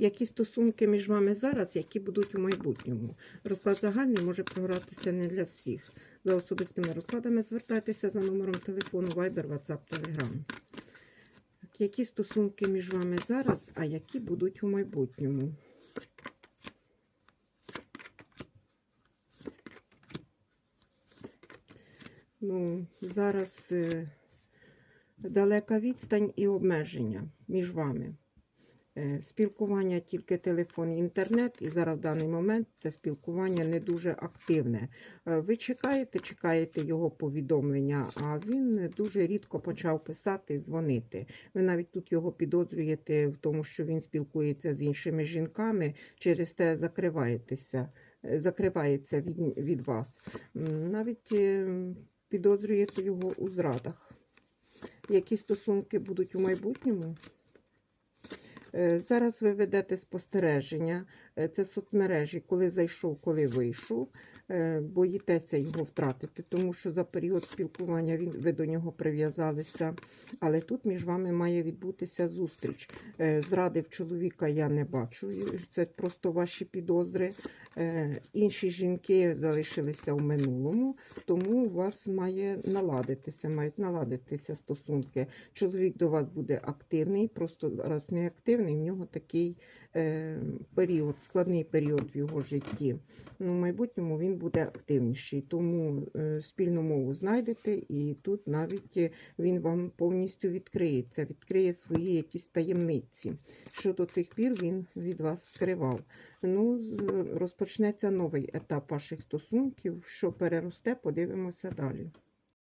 Які стосунки між вами зараз, які будуть у майбутньому? Розклад загальний може програтися не для всіх. За особистими розкладами звертайтеся за номером телефону Viber, WhatsApp, Telegram. Які стосунки між вами зараз, а які будуть у майбутньому? Ну, зараз е, далека відстань і обмеження між вами. Е, Спілкування тільки телефон інтернет, і зараз в даний момент це спілкування не дуже активне. Е, Ви чекаєте, чекаєте його повідомлення, а він дуже рідко почав писати, дзвонити. Ви навіть тут його підозрюєте в тому, що він спілкується з іншими жінками, через те закриваєтеся, е, закривається від, від вас. Навіть підозрюєте його у зрадах. Які стосунки будуть у майбутньому? Е, Зараз ви ведете спостереження. Е, Це соцмережі, коли зайшов, коли вийшов. Е, Боїтеся його втратити, тому що за період спілкування ви до нього прив'язалися. Але тут між вами має відбутися зустріч. Е, Зрадив чоловіка я не бачу. Це просто ваші підозри. Інші жінки залишилися в минулому, тому у вас має наладитися, мають наладитися стосунки. Чоловік до вас буде активний, просто зараз не активний, в нього такий період, складний період в його житті. Ну, в майбутньому він буде активніший, тому е, спільну мову знайдете, і тут навіть е, він вам повністю відкриється, відкриє свої якісь таємниці, що до цих пір він від вас скривав. Ну, розпочнеться новий етап ваших стосунків. Що переросте, подивимося далі.